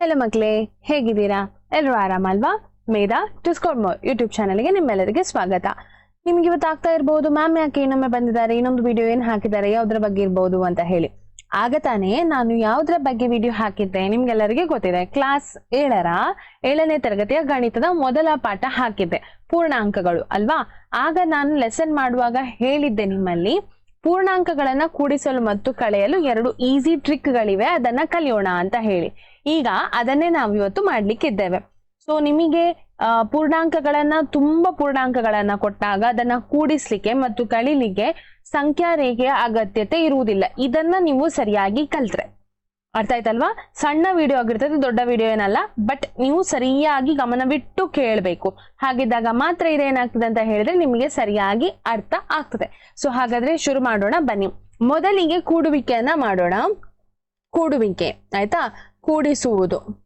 Hello ಮಕ್ಕಳೇ, ಹೇಗಿದ್ದೀರಾ? ಎಲ್ಲರೂ ಆರಾಮಲ್ವಾ? ಮೇಧಾ ಟಿಸ್ಕೋಡ್ ಯೂಟ್ಯೂಬ್ ಚಾನಲ್ಗೆ ನಿಮ್ಮೆಲ್ಲರಿಗೆ ಸ್ವಾಗತ. ನಿಮ್ಗೆ ಇವತ್ತು ಆಗ್ತಾ ಇರ್ಬೋದು, ಮ್ಯಾಮ್ ಯಾಕೆ ಇನ್ನೊಮ್ಮೆ ಬಂದಿದ್ದಾರೆ, ಇನ್ನೊಂದು ವಿಡಿಯೋ ಏನು ಹಾಕಿದ್ದಾರೆ, ಯಾವ್ದ್ರ ಬಗ್ಗೆ ಇರ್ಬೋದು ಅಂತ ಹೇಳಿ. ಆಗ ತಾನೇ ನಾನು ಯಾವುದ್ರ ಬಗ್ಗೆ ವಿಡಿಯೋ ಹಾಕಿದ್ದೆ, ನಿಮ್ಗೆಲ್ಲರಿಗೆ ಗೊತ್ತಿದೆ. ಕ್ಲಾಸ್ ಏಳರ ಏಳನೇ ತರಗತಿಯ ಗಣಿತದ ಮೊದಲ ಪಾಠ ಹಾಕಿದ್ದೆ, ಪೂರ್ಣಾಂಕಗಳು, ಅಲ್ವಾ? ಆಗ ನಾನು ಲೆಸನ್ ಮಾಡುವಾಗ ಹೇಳಿದ್ದೆ ನಿಮ್ಮಲ್ಲಿ ಪೂರ್ಣಾಂಕಗಳನ್ನ ಕೂಡಿಸಲು ಮತ್ತು ಕಳೆಯಲು ಎರಡು ಈಸಿ ಟ್ರಿಕ್ಗಳಿವೆ ಅದನ್ನ ಕಲಿಯೋಣ ಅಂತ ಹೇಳಿ. ಈಗ ಅದನ್ನೇ ನಾವು ಇವತ್ತು ಮಾಡ್ಲಿಕ್ಕಿದ್ದೇವೆ. ಸೊ ನಿಮಗೆ ಪೂರ್ಣಾಂಕಗಳನ್ನ, ತುಂಬಾ ಪೂರ್ಣಾಂಕಗಳನ್ನ ಕೊಟ್ಟಾಗ ಅದನ್ನ ಕೂಡಿಸ್ಲಿಕ್ಕೆ ಮತ್ತು ಕಳಿಲಿಕ್ಕೆ ಸಂಖ್ಯಾ ರೇಖೆಯ ಅಗತ್ಯತೆ ಇರುವುದಿಲ್ಲ. ಇದನ್ನ ನೀವು ಸರಿಯಾಗಿ ಕಲ್ತ್ರೆ. ಅರ್ಥ ಆಯ್ತಲ್ವಾ? ಸಣ್ಣ ವಿಡಿಯೋ ಆಗಿರ್ತದೆ, ದೊಡ್ಡ ವಿಡಿಯೋ ಏನಲ್ಲ ಬಟ್ ನೀವು ಸರಿಯಾಗಿ ಗಮನವಿಟ್ಟು ಕೇಳಬೇಕು. ಹಾಗಿದ್ದಾಗ ಮಾತ್ರ ಇದೇನಾಗ್ತದೆ ಅಂತ ಹೇಳಿದ್ರೆ ನಿಮಗೆ ಸರಿಯಾಗಿ ಅರ್ಥ ಆಗ್ತದೆ. ಸೊ ಹಾಗಾದ್ರೆ ಶುರು ಮಾಡೋಣ, ಬನ್ನಿ. ಮೊದಲಿಗೆ ಕೂಡುವಿಕೆಯನ್ನ ಮಾಡೋಣ. ಕೂಡುವಿಕೆ, ಆಯ್ತಾ? ಕೂಡಿಸುವುದು.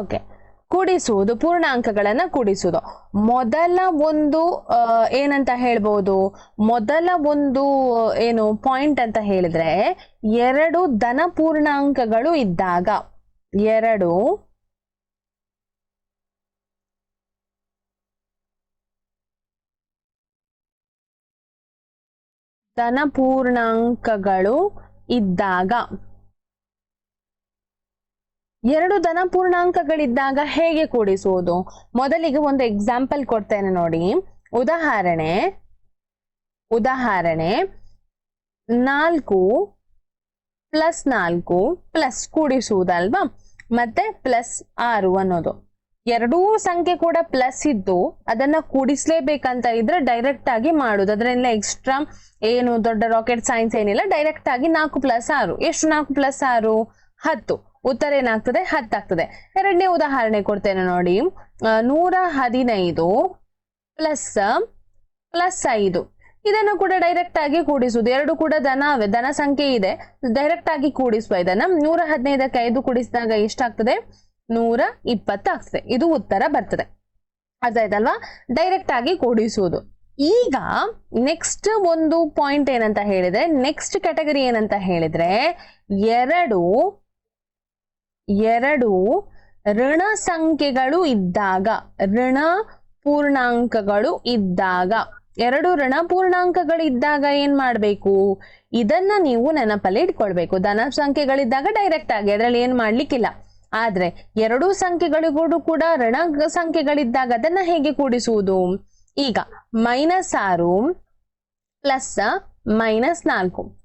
ಓಕೆ ಕೂಡಿಸುವುದು, ಪೂರ್ಣಾಂಕಗಳನ್ನ ಕೂಡಿಸುವುದು. ಮೊದಲ ಒಂದು ಏನಂತ ಹೇಳ್ಬೋದು? ಮೊದಲ ಒಂದು, ಏನು ಪಾಯಿಂಟ್ ಅಂತ ಹೇಳಿದ್ರೆ ಎರಡು ಧನ ಪೂರ್ಣಾಂಕಗಳು ಇದ್ದಾಗ, ಎರಡು ಧನ ಪೂರ್ಣಾಂಕಗಳು ಇದ್ದಾಗ ಎರಡು ಧನ ಪೂರ್ಣಾಂಕಗಳಿದ್ದಾಗ ಹೇಗೆ ಕೂಡಿಸುವುದು? ಮೊದಲಿಗೆ ಒಂದು ಎಕ್ಸಾಂಪಲ್ ಕೊಡ್ತೇನೆ ನೋಡಿ. ಉದಾಹರಣೆ ಉದಾಹರಣೆ, ನಾಲ್ಕು ಪ್ಲಸ್ ನಾಲ್ಕು ಪ್ಲಸ್ ಕೂಡಿಸುವುದಲ್ವಾ? ಮತ್ತೆ ಪ್ಲಸ್ ಆರು ಅನ್ನೋದು. ಎರಡೂ ಸಂಖ್ಯೆ ಕೂಡ ಪ್ಲಸ್ ಇದ್ದು ಅದನ್ನ ಕೂಡಿಸ್ಲೇಬೇಕಂತ ಇದ್ರೆ ಡೈರೆಕ್ಟ್ ಆಗಿ ಮಾಡುದು. ಅದರಿಂದ ಎಕ್ಸ್ಟ್ರಾ ಏನು ದೊಡ್ಡ ರಾಕೆಟ್ ಸೈನ್ಸ್ ಏನಿಲ್ಲ ಡೈರೆಕ್ಟ್ ಆಗಿ ನಾಲ್ಕು ಪ್ಲಸ್ ಆರು. ಎಷ್ಟು ನಾಲ್ಕು ಪ್ಲಸ್ ಆರು? ಹತ್ತು. ಉತ್ತರ ಏನಾಗ್ತದೆ? ಹತ್ತಾಗ್ತದೆ. ಎರಡನೇ ಉದಾಹರಣೆ ಕೊಡ್ತೇನೆ ನೋಡಿ. ನೂರ ಹದಿನೈದು ಪ್ಲಸ್ ಪ್ಲಸ್ ಐದು. ಇದನ್ನು ಕೂಡ ಡೈರೆಕ್ಟ್ ಆಗಿ ಕೂಡಿಸುವುದು. ಎರಡು ಕೂಡ ದನ ಧನ ಸಂಖ್ಯೆ ಇದೆ. ಡೈರೆಕ್ಟ್ ಆಗಿ ಕೂಡಿಸುವ ಇದನ್ನ ನೂರ ಹದಿನೈದಕ್ಕೆ ಐದು ಕೂಡಿಸಿದಾಗ ಎಷ್ಟಾಗ್ತದೆ? ನೂರ ಇಪ್ಪತ್ತಾಗ್ತದೆ. ಇದು ಉತ್ತರ ಬರ್ತದೆ. ಅದಾಯ್ತಲ್ವಾ ಡೈರೆಕ್ಟ್ ಆಗಿ ಕೂಡಿಸುವುದು. ಈಗ ನೆಕ್ಸ್ಟ್ ಒಂದು ಪಾಯಿಂಟ್ ಏನಂತ ಹೇಳಿದ್ರೆ ನೆಕ್ಸ್ಟ್ ಕ್ಯಾಟಗರಿ ಏನಂತ ಹೇಳಿದ್ರೆ, ಎರಡು ಎರಡು ಋಣ ಸಂಖ್ಯೆಗಳು ಇದ್ದಾಗ, ಋಣ ಪೂರ್ಣಾಂಕಗಳು ಇದ್ದಾಗ. ಎರಡು ಋಣ ಪೂರ್ಣಾಂಕಗಳು ಇದ್ದಾಗ ಏನ್ ಮಾಡ್ಬೇಕು? ಇದನ್ನ ನೀವು ನೆನಪಲ್ಲಿ ಇಟ್ಕೊಳ್ಬೇಕು. ಧನ ಸಂಖ್ಯೆಗಳಿದ್ದಾಗ ಡೈರೆಕ್ಟ್ ಆಗಿ ಅದರಲ್ಲಿ ಏನ್ ಮಾಡ್ಲಿಕ್ಕಿಲ್ಲ. ಆದ್ರೆ ಎರಡು ಸಂಖ್ಯೆಗಳಿಗೂ ಕೂಡ ಋಣ ಸಂಖ್ಯೆಗಳಿದ್ದಾಗ ಅದನ್ನ ಹೇಗೆ ಕೂಡಿಸುವುದು? ಈಗ ಮೈನಸ್ ಆರು ಪ್ಲಸ್ ಮೈನಸ್ ನಾಲ್ಕು.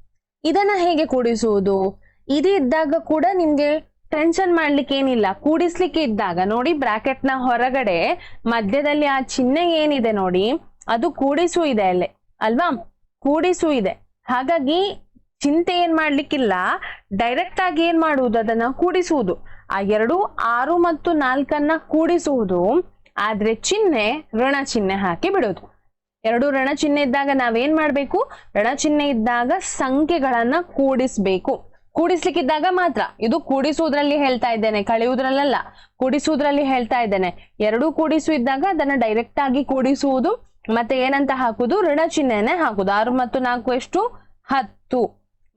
ಇದನ್ನ ಹೇಗೆ ಕೂಡಿಸುವುದು? ಇದಿದ್ದಾಗ ಕೂಡ ನಿಮ್ಗೆ ಟೆನ್ಷನ್ ಮಾಡ್ಲಿಕ್ಕೆ ಏನಿಲ್ಲ. ಕೂಡಿಸ್ಲಿಕ್ಕೆ ಇದ್ದಾಗ ನೋಡಿ ಬ್ರಾಕೆಟ್ನ ಹೊರಗಡೆ ಮಧ್ಯದಲ್ಲಿ ಆ ಚಿಹ್ನೆ ಏನಿದೆ ನೋಡಿ, ಅದು ಕೂಡಿಸು ಇದೆ ಅಲ್ಲೇ, ಅಲ್ವಾ? ಕೂಡಿಸು ಇದೆ. ಹಾಗಾಗಿ ಚಿಂತೆ ಏನ್ ಮಾಡ್ಲಿಕ್ಕಿಲ್ಲ. ಡೈರೆಕ್ಟ್ ಆಗಿ ಏನ್ ಮಾಡುವುದು? ಅದನ್ನ ಕೂಡಿಸುವುದು. ಆ ಎರಡು, ಆರು ಮತ್ತು ನಾಲ್ಕನ್ನ ಕೂಡಿಸುವುದು. ಆದ್ರೆ ಚಿಹ್ನೆ ಋಣ ಚಿಹ್ನೆ ಹಾಕಿ ಬಿಡೋದು. ಎರಡು ಋಣ ಚಿಹ್ನೆ ಇದ್ದಾಗ ನಾವೇನ್ ಮಾಡ್ಬೇಕು? ಋಣ ಚಿಹ್ನೆ ಇದ್ದಾಗ ಸಂಖ್ಯೆಗಳನ್ನ ಕೂಡಿಸ್ಬೇಕು. ಕೂಡಿಸ್ಲಿಕ್ಕಿದ್ದಾಗ ಮಾತ್ರ ಇದು ಕೂಡಿಸುವುದ್ರಲ್ಲಿ ಹೇಳ್ತಾ ಇದ್ದೇನೆ ಕಳೆಯುವುದ್ರಲ್ಲ ಕೂಡಿಸುವುದ್ರಲ್ಲಿ ಹೇಳ್ತಾ ಇದ್ದೇನೆ. ಎರಡೂ ಕೂಡಿಸು ಇದ್ದಾಗ ಅದನ್ನ ಡೈರೆಕ್ಟ್ ಆಗಿ ಕೂಡಿಸುವುದು, ಮತ್ತೆ ಏನಂತ ಹಾಕುದು ಋಣ ಚಿಹ್ನೆನೆ ಹಾಕುದು ಆರು ಮತ್ತು ನಾಲ್ಕು ಎಷ್ಟು? ಹತ್ತು.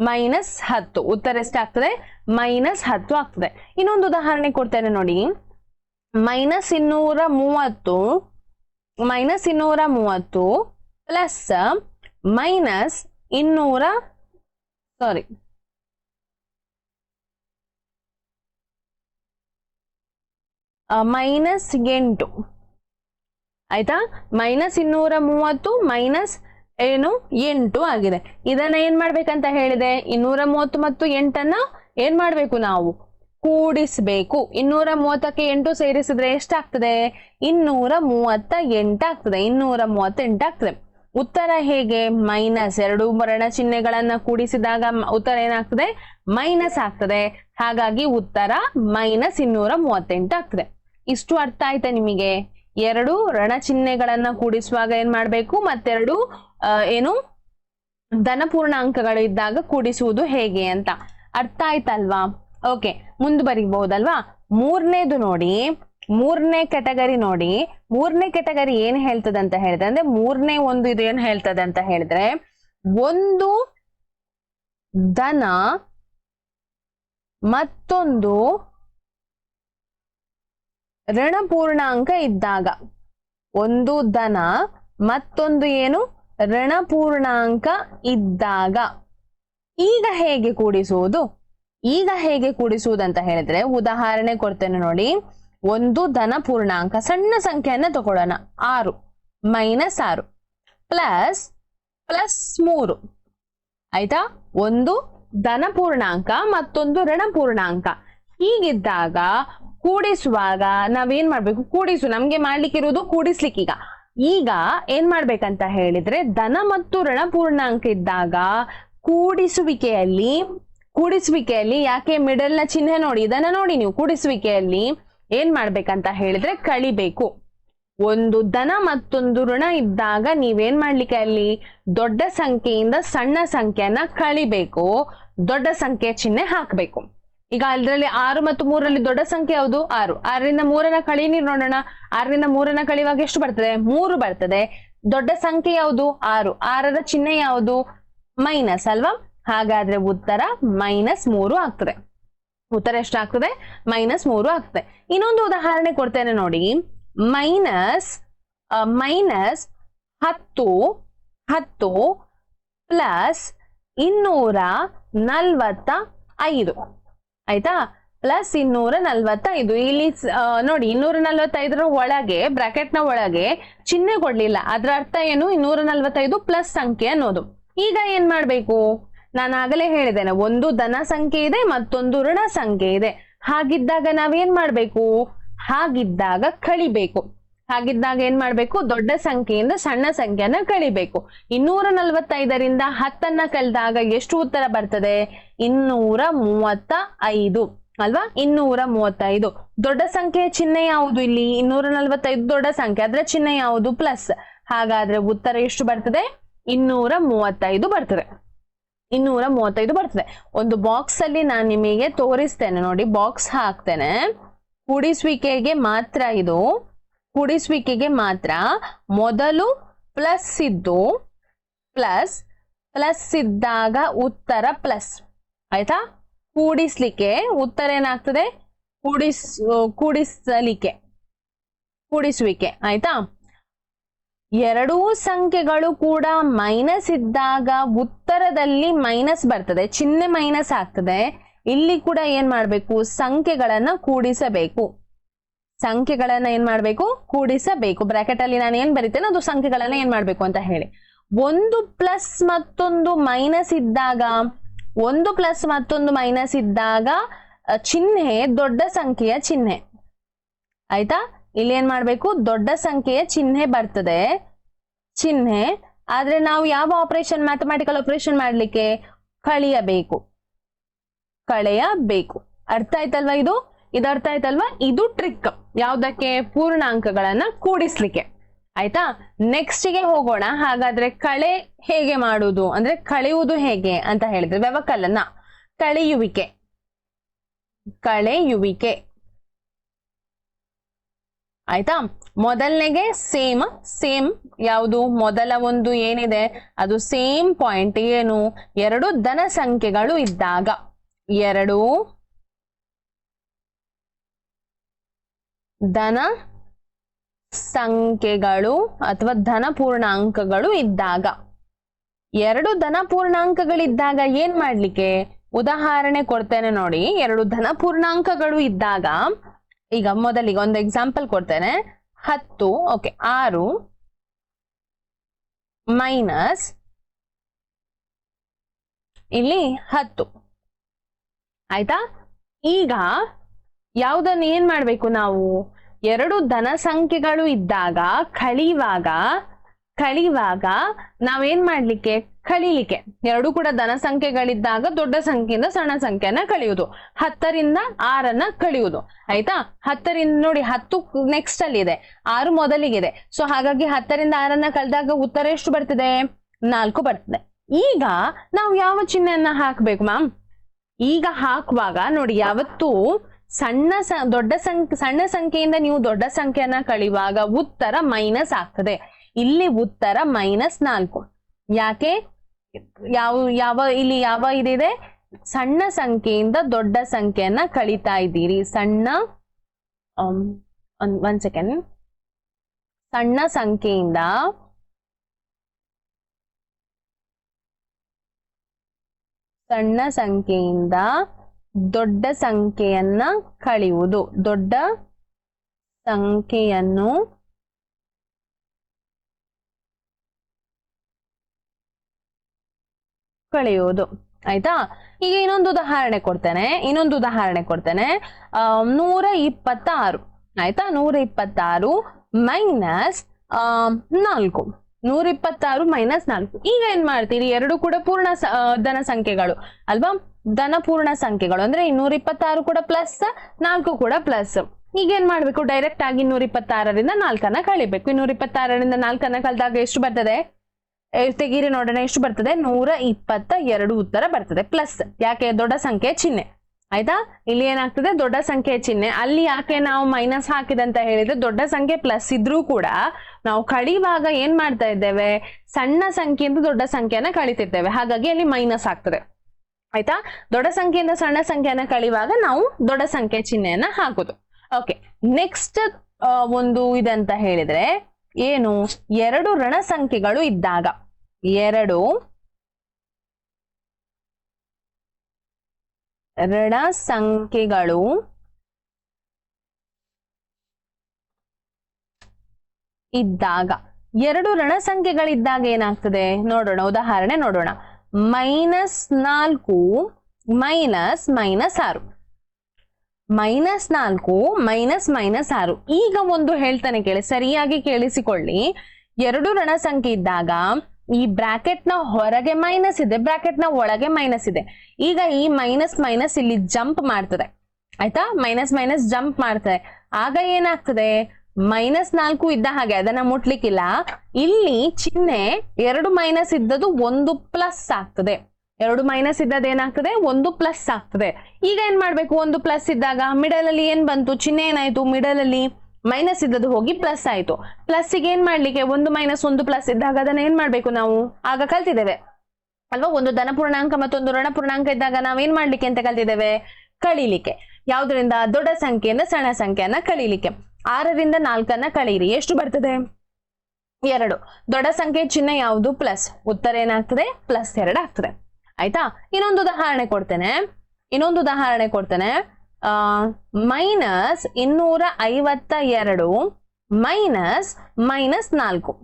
ಮೈನಸ್ ಹತ್ತು. ಉತ್ತರ ಎಷ್ಟಾಗ್ತದೆ? ಮೈನಸ್ ಹತ್ತು ಆಗ್ತದೆ. ಇನ್ನೊಂದು ಉದಾಹರಣೆ ಕೊಡ್ತೇನೆ ನೋಡಿ. ಮೈನಸ್ ಇನ್ನೂರ ಮೂವತ್ತು, ಮೈನಸ್ ಇನ್ನೂರ ಮೂವತ್ತು, ಪ್ಲಸ್ ಮೈನಸ್ ಇನ್ನೂರ, ಸಾರಿ. ಮೈನಸ್ ಎಂಟು. ಆಯ್ತಾ? ಮೈನಸ್ ಇನ್ನೂರ ಮೂವತ್ತು ಮೈನಸ್ ಏನು? ಎಂಟು ಆಗಿದೆ. ಇದನ್ನ ಏನ್ ಮಾಡ್ಬೇಕಂತ ಹೇಳಿದೆ? ಇನ್ನೂರ ಮೂವತ್ತು ಮತ್ತು ಎಂಟನ್ನ ಏನ್ ಮಾಡ್ಬೇಕು ನಾವು? ಕೂಡಿಸ್ಬೇಕು. ಇನ್ನೂರ ಮೂವತ್ತಕ್ಕೆ ಎಂಟು ಸೇರಿಸಿದ್ರೆ ಎಷ್ಟಾಗ್ತದೆ? ಇನ್ನೂರ ಮೂವತ್ತ ಎಂಟಾಗ್ತದೆ. ಇನ್ನೂರ ಮೂವತ್ತೆಂಟು ಆಗ್ತದೆ ಉತ್ತರ ಹೇಗೆ? ಮೈನಸ್ ಎರಡು ಮರಣ ಚಿಹ್ನೆಗಳನ್ನ ಕೂಡಿಸಿದಾಗ ಉತ್ತರ ಏನಾಗ್ತದೆ? ಮೈನಸ್ ಆಗ್ತದೆ. ಹಾಗಾಗಿ ಉತ್ತರ ಮೈನಸ್ ಇನ್ನೂರ ಮೂವತ್ತೆಂಟು ಆಗ್ತದೆ ಇಷ್ಟು ಅರ್ಥ ಆಯ್ತಾ ನಿಮಗೆ? ಎರಡು ರಣ ಚಿಹ್ನೆಗಳನ್ನ ಕೂಡಿಸುವಾಗ ಏನ್ ಮಾಡ್ಬೇಕು? ಮತ್ತೆರಡು ಏನು? ಧನ ಪೂರ್ಣಾಂಕಗಳು ಇದ್ದಾಗ ಕೂಡಿಸುವುದು ಹೇಗೆ ಅಂತ. ಅರ್ಥ ಆಯ್ತಲ್ವಾ? ಓಕೆ ಮುಂದುವರಿಬಹುದಲ್ವಾ ಮೂರನೇದು ನೋಡಿ, ಮೂರನೇ ಕೆಟಗರಿ ನೋಡಿ. ಮೂರನೇ ಕೆಟಗರಿ ಏನ್ ಹೇಳ್ತದಂತ ಅಂತ ಹೇಳಿದ್ರೆ, ಅಂದ್ರೆ ಮೂರನೇ ಒಂದು ಇದು ಏನ್ ಹೇಳ್ತದಂತ ಹೇಳಿದ್ರೆ, ಒಂದು ಧನ ಮತ್ತೊಂದು ಋಣಪೂರ್ಣಾಂಕ ಇದ್ದಾಗ ಒಂದು ಧನ ಮತ್ತೊಂದು ಏನು? ಋಣಪೂರ್ಣಾಂಕ ಇದ್ದಾಗ. ಈಗ ಹೇಗೆ ಕೂಡಿಸುವುದು? ಈಗ ಹೇಗೆ ಕೂಡಿಸುವುದು ಅಂತ ಹೇಳಿದ್ರೆ ಉದಾಹರಣೆ ಕೊಡ್ತೇನೆ ನೋಡಿ. ಒಂದು ಧನ ಪೂರ್ಣಾಂಕ ಸಣ್ಣ ಸಂಖ್ಯೆಯನ್ನ ತಗೊಳ್ಳೋಣ. ಆರು ಮೈನಸ್ ಆರು ಪ್ಲಸ್ ಪ್ಲಸ್ ಮೂರು. ಆಯ್ತಾ? ಒಂದು ಧನ ಪೂರ್ಣಾಂಕ ಮತ್ತೊಂದು ಋಣ ಪೂರ್ಣಾಂಕ ಹೀಗಿದ್ದಾಗ ಕೂಡಿಸುವಾಗ ನಾವೇನ್ ಮಾಡ್ಬೇಕು? ಕೂಡಿಸು. ನಮ್ಗೆ ಮಾಡ್ಲಿಕ್ಕಿರುವುದು ಕೂಡಿಸ್ಲಿಕ್ಕೀಗ. ಈಗ ಏನ್ ಮಾಡ್ಬೇಕಂತ ಹೇಳಿದ್ರೆ, ಧನ ಮತ್ತು ಋಣ ಪೂರ್ಣಾಂಕ ಇದ್ದಾಗ ಕೂಡಿಸುವಿಕೆಯಲ್ಲಿ ಕೂಡಿಸುವಿಕೆಯಲ್ಲಿ ಯಾಕೆ ಮಿಡಲ್ನ ಚಿಹ್ನೆ ನೋಡಿ, ಇದನ್ನ ನೋಡಿ ನೀವು. ಕೂಡಿಸುವಿಕೆಯಲ್ಲಿ ಏನ್ ಮಾಡ್ಬೇಕಂತ ಹೇಳಿದ್ರೆ ಕಳಿಬೇಕು. ಒಂದು ಧನ ಮತ್ತೊಂದು ಋಣ ಇದ್ದಾಗ ನೀವೇನ್ ಮಾಡ್ಲಿಕ್ಕೆ ಅಲ್ಲಿ? ದೊಡ್ಡ ಸಂಖ್ಯೆಯಿಂದ ಸಣ್ಣ ಸಂಖ್ಯೆಯನ್ನ ಕಳಿಬೇಕು. ದೊಡ್ಡ ಸಂಖ್ಯೆ ಚಿಹ್ನೆ ಹಾಕ್ಬೇಕು. ಈಗ ಅದರಲ್ಲಿ ಆರು ಮತ್ತು ಮೂರಲ್ಲಿ ದೊಡ್ಡ ಸಂಖ್ಯೆ ಯಾವುದು? ಆರು. ಆರರಿಂದ ಮೂರನ ಕಳಿ ನೀರು ನೋಡೋಣ. ಆರರಿಂದ ಮೂರನ ಕಳಿವಾಗ ಎಷ್ಟು ಬರ್ತದೆ? ಮೂರು ಬರ್ತದೆ. ದೊಡ್ಡ ಸಂಖ್ಯೆ ಯಾವುದು? ಆರು. ಆರರ ಚಿಹ್ನೆ ಯಾವುದು? ಮೈನಸ್ ಅಲ್ವಾ? ಹಾಗಾದ್ರೆ ಉತ್ತರ ಮೈನಸ್ ಮೂರು ಆಗ್ತದೆ. ಉತ್ತರ ಎಷ್ಟಾಗ್ತದೆ ಮೈನಸ್ ಮೂರು ಆಗ್ತದೆ. ಇನ್ನೊಂದು ಉದಾಹರಣೆ ಕೊಡ್ತೇನೆ ನೋಡಿ. ಮೈನಸ್ ಮೈನಸ್ ಹತ್ತು ಹತ್ತು ಪ್ಲಸ್ ಇನ್ನೂರ ನಲ್ವತ್ತ ಐದು. ಆಯ್ತಾ? ಪ್ಲಸ್ ಇನ್ನೂರ ನಲ್ವತ್ತೈದು. ಇಲ್ಲಿ ನೋಡಿ, ಇನ್ನೂರ ನಲ್ವತ್ತೈದರ ಒಳಗೆ ಬ್ರಾಕೆಟ್ನ ಒಳಗೆ ಚಿಹ್ನೆ ಕೊಡ್ಲಿಲ್ಲ. ಅದ್ರ ಅರ್ಥ ಏನು? ಇನ್ನೂರ ನಲ್ವತ್ತೈದು ಪ್ಲಸ್ ಸಂಖ್ಯೆ ಅನ್ನೋದು. ಈಗ ಏನ್ ಮಾಡ್ಬೇಕು? ನಾನು ಆಗಲೇ ಹೇಳಿದ್ದೇನೆ, ಒಂದು ಧನ ಸಂಖ್ಯೆ ಇದೆ, ಮತ್ತೊಂದು ಋಣ ಸಂಖ್ಯೆ ಇದೆ. ಹಾಗಿದ್ದಾಗ ನಾವೇನ್ ಮಾಡ್ಬೇಕು? ಹಾಗಿದ್ದಾಗ ಕಳಿಬೇಕು. ಹಾಗಿದ್ದಾಗ ಏನ್ ಮಾಡ್ಬೇಕು? ದೊಡ್ಡ ಸಂಖ್ಯೆಯಿಂದ ಸಣ್ಣ ಸಂಖ್ಯೆಯನ್ನ ಕಳಿಬೇಕು. ಇನ್ನೂರ ನಲ್ವತ್ತೈದರಿಂದ ಹತ್ತನ್ನ ಕಳೆದಾಗ ಎಷ್ಟು ಉತ್ತರ ಬರ್ತದೆ? ಇನ್ನೂರ ಮೂವತ್ತ ಐದು ಅಲ್ವಾ? ಇನ್ನೂರ ಮೂವತ್ತೈದು. ದೊಡ್ಡ ಸಂಖ್ಯೆಯ ಚಿಹ್ನೆ ಯಾವುದು ಇಲ್ಲಿ? ಇನ್ನೂರ ನಲ್ವತ್ತೈದು ದೊಡ್ಡ ಸಂಖ್ಯೆ. ಅದರ ಚಿಹ್ನೆ ಯಾವುದು? ಪ್ಲಸ್. ಹಾಗಾದ್ರೆ ಉತ್ತರ ಎಷ್ಟು ಬರ್ತದೆ? ಇನ್ನೂರ ಮೂವತ್ತೈದು ಬರ್ತದೆ. ಇನ್ನೂರ ಮೂವತ್ತೈದು ಬರ್ತದೆ. ಒಂದು ಬಾಕ್ಸ್ ಅಲ್ಲಿ ನಾನು ನಿಮಗೆ ತೋರಿಸ್ತೇನೆ ನೋಡಿ. ಬಾಕ್ಸ್ ಹಾಕ್ತೇನೆ. ಕೂಡಿಸುವಿಕೆಗೆ ಮಾತ್ರ ಇದು ಕೂಡಿಸುವಿಕೆಗೆ ಮಾತ್ರ ಮೊದಲು ಪ್ಲಸ್ ಇದ್ದು ಪ್ಲಸ್ ಪ್ಲಸ್ ಇದ್ದಾಗ ಉತ್ತರ ಪ್ಲಸ್ ಆಯ್ತಾ? ಕೂಡಿಸ್ಲಿಕ್ಕೆ ಉತ್ತರ ಏನಾಗ್ತದೆ? ಕೂಡಿಸ್ ಕೂಡಿಸಲಿಕ್ಕೆ. ಕೂಡಿಸುವಿಕೆ, ಆಯ್ತಾ? ಎರಡೂ ಸಂಖ್ಯೆಗಳು ಕೂಡ ಮೈನಸ್ ಇದ್ದಾಗ ಉತ್ತರದಲ್ಲಿ ಮೈನಸ್ ಬರ್ತದೆ. ಚಿಹ್ನೆ ಮೈನಸ್ ಆಗ್ತದೆ. ಇಲ್ಲಿ ಕೂಡ ಏನ್ ಮಾಡ್ಬೇಕು? ಸಂಖ್ಯೆಗಳನ್ನ ಕೂಡಿಸಬೇಕು. ಸಂಖ್ಯೆಗಳನ್ನ ಏನ್ ಮಾಡ್ಬೇಕು? ಕೂಡಿಸಬೇಕು. ಬ್ರಾಕೆಟ್ ಅಲ್ಲಿ ನಾನು ಏನ್ ಬರಿತೇನೆ ಅದು ಸಂಖ್ಯೆಗಳನ್ನ ಏನ್ ಮಾಡ್ಬೇಕು ಅಂತ ಹೇಳಿ. ಒಂದು ಪ್ಲಸ್ ಮತ್ತೊಂದು ಮೈನಸ್ ಇದ್ದಾಗ, ಒಂದು ಪ್ಲಸ್ ಮತ್ತೊಂದು ಮೈನಸ್ ಇದ್ದಾಗ ಚಿಹ್ನೆ, ದೊಡ್ಡ ಸಂಖ್ಯೆಯ ಚಿಹ್ನೆ. ಆಯ್ತಾ? ಇಲ್ಲಿ ಏನ್ ಮಾಡ್ಬೇಕು? ದೊಡ್ಡ ಸಂಖ್ಯೆಯ ಚಿಹ್ನೆ ಬರ್ತದೆ. ಚಿಹ್ನೆ. ಆದ್ರೆ ನಾವು ಯಾವ ಆಪರೇಷನ್ ಮ್ಯಾಥಮೆಟಿಕಲ್ ಆಪರೇಷನ್ ಮಾಡ್ಲಿಕ್ಕೆ? ಕಳೆಯಬೇಕು. ಕಳೆಯಬೇಕು. ಅರ್ಥ ಆಯ್ತಲ್ವಾ ಇದು? ಇದು ಅರ್ಥ ಆಯ್ತಲ್ವಾ? ಇದು ಟ್ರಿಕ್ ಯಾವ್ದಕ್ಕೆ? ಪೂರ್ಣಾಂಕಗಳನ್ನ ಕೂಡಿಸ್ಲಿಕ್ಕೆ. ಆಯ್ತಾ? ನೆಕ್ಸ್ಟ್ಗೆ ಹೋಗೋಣ. ಹಾಗಾದ್ರೆ ಕಳೆ ಹೇಗೆ ಮಾಡುವುದು ಅಂದ್ರೆ ಕಳೆಯುವುದು ಹೇಗೆ ಅಂತ ಹೇಳಿದ್ರೆ, ವ್ಯವಕಲನ. ಕಳೆಯುವಿಕೆ. ಕಳೆಯುವಿಕೆ. ಆಯ್ತಾ? ಮೊದಲನೆಗೆ ಸೇಮ್ ಸೇಮ್ ಯಾವುದು? ಮೊದಲ ಒಂದು ಏನಿದೆ? ಅದು ಸೇಮ್ ಪಾಯಿಂಟ್ ಏನು? ಎರಡು ಧನ ಸಂಖ್ಯೆಗಳು ಇದ್ದಾಗ. ಎರಡು ಧನ ಸಂಖ್ಯೆಗಳು ಅಥವಾ ಧನ ಪೂರ್ಣಾಂಕಗಳು ಇದ್ದಾಗ. ಎರಡು ಧನ ಪೂರ್ಣಾಂಕಗಳಿದ್ದಾಗ ಏನ್ ಮಾಡ್ಲಿಕ್ಕೆ? ಉದಾಹರಣೆ ಕೊಡ್ತೇನೆ ನೋಡಿ. ಎರಡು ಧನ ಪೂರ್ಣಾಂಕಗಳು ಇದ್ದಾಗ, ಈಗ ಮೊದಲಿಗೆ ಒಂದು ಎಕ್ಸಾಂಪಲ್ ಕೊಡ್ತೇನೆ. ಹತ್ತು ಓಕೆ ಆರು ಮೈನಸ್ ಇಲ್ಲಿ ಹತ್ತು. ಆಯ್ತಾ? ಈಗ ಯಾವುದನ್ನು ಏನ್ ಮಾಡ್ಬೇಕು ನಾವು? ಎರಡು ಧನ ಸಂಖ್ಯೆಗಳು ಇದ್ದಾಗ ಕಳಿವಾಗ ಕಳಿವಾಗ ನಾವೇನ್ ಮಾಡ್ಲಿಕ್ಕೆ? ಕಳೀಲಿಕ್ಕೆ. ಎರಡು ಕೂಡ ಧನ ಸಂಖ್ಯೆಗಳಿದ್ದಾಗ ದೊಡ್ಡ ಸಂಖ್ಯೆಯಿಂದ ಸಣ್ಣ ಸಂಖ್ಯೆಯನ್ನ ಕಳೆಯುವುದು. ಹತ್ತರಿಂದ ಆರನ್ನ ಕಳೆಯುವುದು. ಆಯ್ತಾ? ಹತ್ತರಿಂದ ನೋಡಿ, ಹತ್ತು ನೆಕ್ಸ್ಟ್ ಅಲ್ಲಿ ಇದೆ. ಆರು ಮೊದಲಿಗಿದೆ. ಸೊ ಹಾಗಾಗಿ ಹತ್ತರಿಂದ ಆರನ್ನ ಕಳೆದಾಗ ಉತ್ತರ ಎಷ್ಟು ಬರ್ತದೆ? ನಾಲ್ಕು ಬರ್ತದೆ. ಈಗ ನಾವು ಯಾವ ಚಿಹ್ನೆಯನ್ನ ಹಾಕ್ಬೇಕು ಮ್ಯಾಮ್? ಈಗ ಹಾಕುವಾಗ ನೋಡಿ, ಯಾವತ್ತೂ ಸಣ್ಣ ದೊಡ್ಡ ಸಂಖ್ಯೆ ಸಣ್ಣ ಸಂಖ್ಯೆಯಿಂದ ನೀವು ದೊಡ್ಡ ಸಂಖ್ಯೆಯನ್ನ ಕಳೆಯುವಾಗ ಉತ್ತರ ಮೈನಸ್ ಆಗ್ತದೆ. ಇಲ್ಲಿ ಉತ್ತರ ಮೈನಸ್ ನಾಲ್ಕು. ಯಾಕೆ? ಯಾವ ಯಾವ, ಇಲ್ಲಿ ಯಾವ ಇದಿದೆ? ಸಣ್ಣ ಸಂಖ್ಯೆಯಿಂದ ದೊಡ್ಡ ಸಂಖ್ಯೆಯನ್ನ ಕಳಿತಾ ಇದ್ದೀರಿ. ಸಣ್ಣ ಒಂದ್ ಸೆಕೆಂಡ್ ಸಣ್ಣ ಸಂಖ್ಯೆಯಿಂದ ಸಣ್ಣ ಸಂಖ್ಯೆಯಿಂದ ದೊಡ್ಡ ಸಂಖ್ಯೆಯನ್ನ ಕಳೆಯುವುದು. ದೊಡ್ಡ ಸಂಖ್ಯೆಯನ್ನು ಕಳೆಯುವುದು. ಆಯ್ತಾ? ಈಗ ಇನ್ನೊಂದು ಉದಾಹರಣೆ ಕೊಡ್ತೇನೆ. ಇನ್ನೊಂದು ಉದಾಹರಣೆ ಕೊಡ್ತೇನೆ. ಆ, ನೂರ ಇಪ್ಪತ್ತಾರು. ಆಯ್ತಾ? ನೂರ ಇಪ್ಪತ್ತಾರು ಮೈನಸ್ ನಾಲ್ಕು. ನೂರ ಇಪ್ಪತ್ತಾರು ಮೈನಸ್ ನಾಲ್ಕು. ಈಗ ಏನ್ ಮಾಡ್ತೀರಿ? ಎರಡು ಕೂಡ ಪೂರ್ಣ ಧನ ಸಂಖ್ಯೆಗಳು. ಅಲ್ವಾ? ಧನ ಪೂರ್ಣ ಸಂಖ್ಯೆಗಳು ಅಂದ್ರೆ ಇನ್ನೂರ ಇಪ್ಪತ್ತಾರು ಕೂಡ ಪ್ಲಸ್ ನಾಲ್ಕು ಕೂಡ ಪ್ಲಸ್ ಈಗ ಏನ್ ಮಾಡ್ಬೇಕು? ಡೈರೆಕ್ಟ್ ಆಗಿ ಇನ್ನೂರ ಇಪ್ಪತ್ತಾರರಿಂದ ನಾಲ್ಕನ್ನ ಕಳಿಬೇಕು. ಇನ್ನೂರ ಇಪ್ಪತ್ತಾರರಿಂದ ನಾಲ್ಕನ್ನ ಕಳೆದಾಗ ಎಷ್ಟು ಬರ್ತದೆ? ತೆಗೀರಿ ನೋಡೋಣ, ಎಷ್ಟು ಬರ್ತದೆ? ನೂರ ಇಪ್ಪತ್ತ ಎರಡು ಉತ್ತರ ಬರ್ತದೆ. ಪ್ಲಸ್ ಯಾಕೆ? ದೊಡ್ಡ ಸಂಖ್ಯೆ ಚಿಹ್ನೆ. ಆಯ್ತಾ? ಇಲ್ಲಿ ಏನಾಗ್ತದೆ? ದೊಡ್ಡ ಸಂಖ್ಯೆ ಚಿಹ್ನೆ. ಅಲ್ಲಿ ಯಾಕೆ ನಾವು ಮೈನಸ್ ಹಾಕಿದೆ ಅಂತ ಹೇಳಿದ್ರೆ ದೊಡ್ಡ ಸಂಖ್ಯೆ ಪ್ಲಸ್ ಇದ್ರೂ ಕೂಡ ನಾವು ಕಳಿವಾಗ ಏನ್ ಮಾಡ್ತಾ ಇದ್ದೇವೆ? ಸಣ್ಣ ಸಂಖ್ಯೆಯಿಂದ ದೊಡ್ಡ ಸಂಖ್ಯೆಯನ್ನ ಕಳಿತಿದ್ದೇವೆ. ಹಾಗಾಗಿ ಅಲ್ಲಿ ಮೈನಸ್ ಆಗ್ತದೆ. ಆಯ್ತಾ? ದೊಡ್ಡ ಸಂಖ್ಯೆಯಿಂದ ಸಣ್ಣ ಸಂಖ್ಯೆಯನ್ನ ಕಳಿವಾಗ ನಾವು ದೊಡ್ಡ ಸಂಖ್ಯೆ ಚಿಹ್ನೆಯನ್ನ ಹಾಕೋದು. ಓಕೆ ನೆಕ್ಸ್ಟ್ ಒಂದು ಇದಂತ ಹೇಳಿದ್ರೆ ಏನು? ಎರಡು ಋಣ ಸಂಖ್ಯೆಗಳು ಇದ್ದಾಗ. ಎರಡು ಋಣ ಸಂಖ್ಯೆಗಳು ಇದ್ದಾಗ. ಎರಡು ಋಣ ಸಂಖ್ಯೆಗಳಿದ್ದಾಗ ಏನಾಗ್ತದೆ? ನೋಡೋಣ, ಉದಾಹರಣೆ ನೋಡೋಣ. ಮೈನಸ್ ನಾಲ್ಕು, ಮೈನಸ್ ಮೈನಸ್ ಆರು. ಮೈನಸ್ ನಾಲ್ಕು, ಮೈನಸ್ ಮೈನಸ್ ಆರು. ಈಗ ಒಂದು ಹೇಳ್ತಾನೆ ಕೇಳಿ, ಸರಿಯಾಗಿ ಕೇಳಿಸಿಕೊಳ್ಳಿ. ಎರಡು ಋಣ ಸಂಖ್ಯೆ ಇದ್ದಾಗ ಈ ಬ್ರಾಕೆಟ್ನ ಹೊರಗೆ ಮೈನಸ್ ಇದೆ, ಬ್ರಾಕೆಟ್ನ ಒಳಗೆ ಮೈನಸ್ ಇದೆ. ಈಗ ಈ ಮೈನಸ್ ಮೈನಸ್ ಇಲ್ಲಿ ಜಂಪ್ ಮಾಡ್ತದೆ. ಆಯ್ತಾ? ಮೈನಸ್ ಮೈನಸ್ ಜಂಪ್ ಮಾಡ್ತದೆ. ಆಗ ಏನಾಗ್ತದೆ? ಮೈನಸ್ ನಾಲ್ಕು ಇದ್ದ ಹಾಗೆ, ಅದನ್ನ ಮುಟ್ಲಿಕ್ಕಿಲ್ಲ. ಇಲ್ಲಿ ಚಿಹ್ನೆ ಎರಡು ಮೈನಸ್ ಇದ್ದದ್ದು ಒಂದು ಪ್ಲಸ್ ಆಗ್ತದೆ. ಎರಡು ಮೈನಸ್ ಇದ್ದದ್ದು ಏನಾಗ್ತದೆ? ಒಂದು ಪ್ಲಸ್ ಆಗ್ತದೆ. ಈಗ ಏನ್ ಮಾಡ್ಬೇಕು? ಒಂದು ಪ್ಲಸ್ ಇದ್ದಾಗ ಮಿಡಲ್ ಅಲ್ಲಿ ಏನ್ ಬಂತು? ಚಿಹ್ನೆ ಏನಾಯ್ತು? ಮಿಡಲ್ ಅಲ್ಲಿ ಮೈನಸ್ ಇದ್ದದ್ದು ಹೋಗಿ ಪ್ಲಸ್ ಆಯ್ತು. ಪ್ಲಸ್ ಏನ್ ಮಾಡ್ಲಿಕ್ಕೆ? ಒಂದು ಮೈನಸ್ ಒಂದು ಪ್ಲಸ್ ಇದ್ದಾಗ ಅದನ್ನ ಏನ್ ಮಾಡ್ಬೇಕು ನಾವು? ಆಗ ಕಲ್ತಿದ್ದೇವೆ. ಅಲ್ವಾ? ಒಂದು ಧನ ಪೂರ್ಣಾಂಕ ಮತ್ತೊಂದು ಋಣ ಪೂರ್ಣಾಂಕ ಇದ್ದಾಗ ನಾವೇನ್ ಮಾಡ್ಲಿಕ್ಕೆ ಅಂತ ಕಲ್ತಿದ್ದೇವೆ? ಕಳೀಲಿಕ್ಕೆ. ಯಾವ್ದ್ರಿಂದ? ದೊಡ್ಡ ಸಂಖ್ಯೆಯಿಂದ ಸಣ್ಣ ಸಂಖ್ಯೆಯನ್ನ ಕಳೀಲಿಕ್ಕೆ. ಆರರಿಂದ ನಾಲ್ಕನ್ನ ಕಳೆಯಿರಿ. ಎಷ್ಟು ಬರ್ತದೆ? ಎರಡು. ದೊಡ್ಡ ಸಂಖ್ಯೆ ಚಿಹ್ನೆ ಯಾವುದು? ಪ್ಲಸ್ ಉತ್ತರ ಏನಾಗ್ತದೆ? ಪ್ಲಸ್ ಎರಡು ಆಗ್ತದೆ. ಆಯ್ತಾ? ಇನ್ನೊಂದು ಉದಾಹರಣೆ ಕೊಡ್ತೇನೆ. ಇನ್ನೊಂದು ಉದಾಹರಣೆ ಕೊಡ್ತೇನೆ. ಆ ಮೈನಸ್ ಇನ್ನೂರ ಐವತ್ತ ಎರಡು ಮೈನಸ್ ಮೈನಸ್ ನಾಲ್ಕು.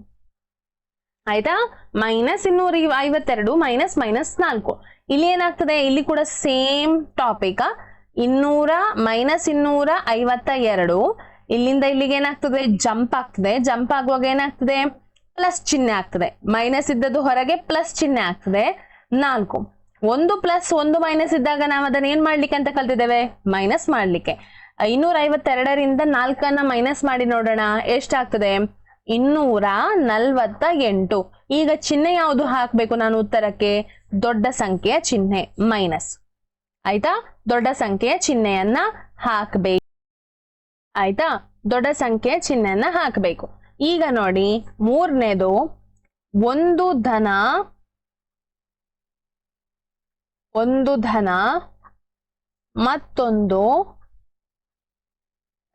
ಆಯ್ತಾ? ಮೈನಸ್ ಇನ್ನೂರ ಐವತ್ತೆರಡು ಮೈನಸ್ ಮೈನಸ್ ನಾಲ್ಕು. ಇಲ್ಲಿ ಏನಾಗ್ತದೆ? ಇಲ್ಲಿ ಕೂಡ ಸೇಮ್ ಟಾಪಿಕ್ ಇನ್ನೂರ ಮೈನಸ್ ಇನ್ನೂರ ಐವತ್ತ ಎರಡು ಇಲ್ಲಿಂದ ಇಲ್ಲಿಗೆ ಏನಾಗ್ತದೆ? ಜಂಪ್ ಆಗ್ತದೆ. ಜಂಪ್ ಆಗುವಾಗ ಏನಾಗ್ತದೆ? ಪ್ಲಸ್ ಚಿಹ್ನೆ ಆಗ್ತದೆ. ಮೈನಸ್ ಇದ್ದದ್ದು ಹೊರಗೆ ಪ್ಲಸ್ ಚಿಹ್ನೆ ಆಗ್ತದೆ. ನಾಲ್ಕು. ಒಂದು ಪ್ಲಸ್ ಒಂದು ಮೈನಸ್ ಇದ್ದಾಗ ನಾವು ಅದನ್ನ ಏನ್ ಮಾಡ್ಲಿಕ್ಕೆ ಅಂತ ಕಲ್ತಿದ್ದೇವೆ? ಮೈನಸ್ ಮಾಡ್ಲಿಕ್ಕೆ. ಇನ್ನೂರ ಐವತ್ತೆರಡರಿಂದ ನಾಲ್ಕನ್ನ ಮೈನಸ್ ಮಾಡಿ ನೋಡೋಣ. ಎಷ್ಟಾಗ್ತದೆ? ಇನ್ನೂರ ನಲ್ವತ್ತ ಎಂಟು ಈಗ ಚಿಹ್ನೆ ಯಾವುದು ಹಾಕ್ಬೇಕು ನಾನು ಉತ್ತರಕ್ಕೆ? ದೊಡ್ಡ ಸಂಖ್ಯೆಯ ಚಿಹ್ನೆ ಮೈನಸ್. ಆಯ್ತಾ? ದೊಡ್ಡ ಸಂಖ್ಯೆಯ ಚಿಹ್ನೆಯನ್ನ ಹಾಕ್ಬೇಕು. ಆಯ್ತಾ? ದೊಡ್ಡ ಸಂಖ್ಯೆ ಚಿಹ್ನೆಯನ್ನ ಹಾಕಬೇಕು. ಈಗ ನೋಡಿ, ಮೂರನೇದು ಒಂದು ಧನ ಒಂದು ಧನ, ಮತ್ತೊಂದು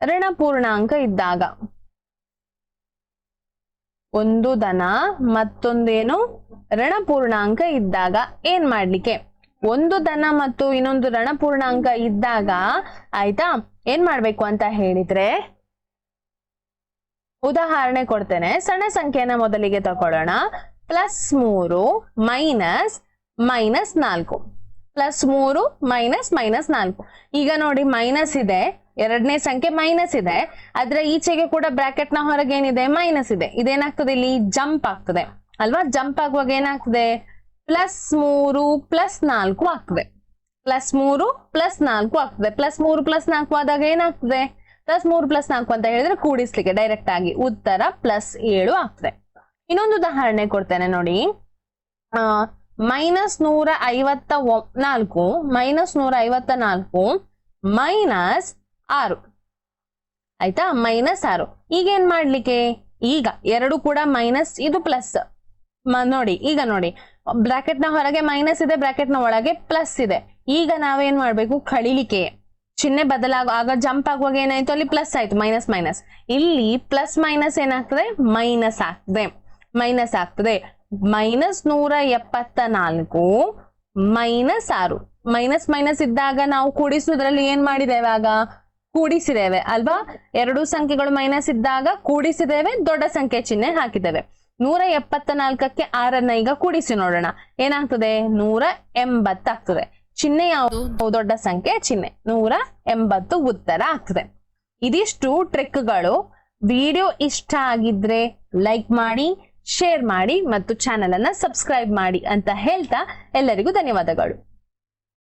ಋಣಪೂರ್ಣಾಂಕ ಇದ್ದಾಗ. ಒಂದು ಧನ, ಮತ್ತೊಂದೇನು ಋಣಪೂರ್ಣಾಂಕ ಇದ್ದಾಗ. ಏನ್ ಮಾಡ್ಲಿಕ್ಕೆ? ಒಂದು ಧನ ಮತ್ತು ಇನ್ನೊಂದು ಋಣಪೂರ್ಣಾಂಕ ಇದ್ದಾಗ, ಆಯ್ತಾ? ಏನ್ ಮಾಡ್ಬೇಕು ಅಂತ ಹೇಳಿದ್ರೆ? ಉದಾಹರಣೆ ಕೊಡ್ತೇನೆ. ಸಣ್ಣ ಸಂಖ್ಯೆನ ಮೊದಲಿಗೆ ತಗೊಳ್ಳೋಣ ಪ್ಲಸ್ ಮೂರು ಮೈನಸ್ ಮೈನಸ್ ನಾಲ್ಕು. ಪ್ಲಸ್ ಮೂರು ಮೈನಸ್ ಮೈನಸ್ ನಾಲ್ಕು. ಈಗ ನೋಡಿ ಮೈನಸ್ ಇದೆ. ಎರಡನೇ ಸಂಖ್ಯೆ ಮೈನಸ್ ಇದೆ. ಅದ್ರ ಈಚೆಗೆ ಕೂಡ ಬ್ರಾಕೆಟ್ನ ಹೊರಗೆ ಏನಿದೆ? ಮೈನಸ್ ಇದೆ. ಇದೇನಾಗ್ತದೆ? ಇಲ್ಲಿ ಜಂಪ್ ಆಗ್ತದೆ. ಅಲ್ವಾ? ಜಂಪ್ ಆಗುವಾಗ ಏನಾಗ್ತದೆ? ಪ್ಲಸ್ ಮೂರು ಪ್ಲಸ್ ನಾಲ್ಕು ಆಗ್ತದೆ. ಪ್ಲಸ್ ಮೂರು ಪ್ಲಸ್ ನಾಲ್ಕು ಆಗ್ತದೆ. ಪ್ಲಸ್ ಮೂರು ಪ್ಲಸ್ ನಾಲ್ಕು ಆದಾಗ ಏನಾಗ್ತದೆ? ಪ್ಲಸ್ ಮೂರು ಪ್ಲಸ್ ನಾಲ್ಕು ಅಂತ ಹೇಳಿದ್ರೆ ಕೂಡಿಸ್ಲಿಕ್ಕೆ ಡೈರೆಕ್ಟ್ ಆಗಿ ಉತ್ತರ ಪ್ಲಸ್ ಏಳು ಆಗ್ತದೆ. ಇನ್ನೊಂದು ಉದಾಹರಣೆ ಕೊಡ್ತೇನೆ ನೋಡಿ. ಆ ಮೈನಸ್ ನೂರ ಐವತ್ತ ನಾಲ್ಕು ಮೈನಸ್ ನೂರ ಐವತ್ತ ನಾಲ್ಕು ಮೈನಸ್ ಆರು. ಆಯ್ತಾ? ಮೈನಸ್ ಆರು. ಈಗ ಏನ್ ಮಾಡ್ಲಿಕ್ಕೆ? ಈಗ ಎರಡು ಕೂಡ ಮೈನಸ್ ಇದು ಪ್ಲಸ್ ನೋಡಿ, ಈಗ ನೋಡಿ. ಬ್ರಾಕೆಟ್ನ ಹೊರಗೆ ಮೈನಸ್ ಇದೆ ಬ್ರಾಕೆಟ್ನ ಒಳಗೆ ಪ್ಲಸ್ ಇದೆ. ಈಗ ನಾವೇನ್ ಮಾಡ್ಬೇಕು? ಕಳಿಲಿಕ್ಕೆ. ಚಿಹ್ನೆ ಬದಲಾಗ, ಆಗ ಜಂಪ್ ಆಗುವಾಗ ಏನಾಯ್ತು? ಅಲ್ಲಿ ಪ್ಲಸ್ ಆಯ್ತು ಮೈನಸ್ ಮೈನಸ್ ಇಲ್ಲಿ ಪ್ಲಸ್ ಮೈನಸ್ ಏನಾಗ್ತದೆ? ಮೈನಸ್ ಆಗ್ತದೆ. ಮೈನಸ್ ಆಗ್ತದೆ. ಮೈನಸ್ ನೂರ ಎಪ್ಪತ್ತ ನಾಲ್ಕು ಮೈನಸ್ ಆರು. ಮೈನಸ್ ಮೈನಸ್ ಇದ್ದಾಗ ನಾವು ಕೂಡಿಸುವುದ್ರಲ್ಲಿ ಏನ್ ಮಾಡಿದ್ದೇವೆ ಆಗ? ಕೂಡಿಸಿದ್ದೇವೆ, ಅಲ್ವಾ? ಎರಡು ಸಂಖ್ಯೆಗಳು ಮೈನಸ್ ಇದ್ದಾಗ ಕೂಡಿಸಿದ್ದೇವೆ, ದೊಡ್ಡ ಸಂಖ್ಯೆ ಚಿಹ್ನೆ ಹಾಕಿದ್ದೇವೆ. ನೂರ ಎಪ್ಪತ್ತ ನಾಲ್ಕಕ್ಕೆ ಆರನ್ನ ಈಗ ಕೂಡಿಸಿ ನೋಡೋಣ. ಏನಾಗ್ತದೆ? ನೂರ ಎಂಬತ್ತಾಗ್ತದೆ. ಚಿಹ್ನೆ ಯಾವುದು? ದೊಡ್ಡ ಸಂಖ್ಯೆ ಚಿಹ್ನೆ. ನೂರ ಎಂಬತ್ತು ಉತ್ತರ ಆಗ್ತದೆ. ಇದಿಷ್ಟು ಟ್ರಿಕ್ಗಳು ವಿಡಿಯೋ ಇಷ್ಟ ಆಗಿದ್ರೆ ಲೈಕ್ ಮಾಡಿ ಶೇರ್ ಮಾಡಿ ಮತ್ತು ಚಾನೆಲ್ ಅನ್ನ ಸಬ್ಸ್ಕ್ರೈಬ್ ಮಾಡಿ ಅಂತ ಹೇಳ್ತಾ ಎಲ್ಲರಿಗೂ ಧನ್ಯವಾದಗಳು.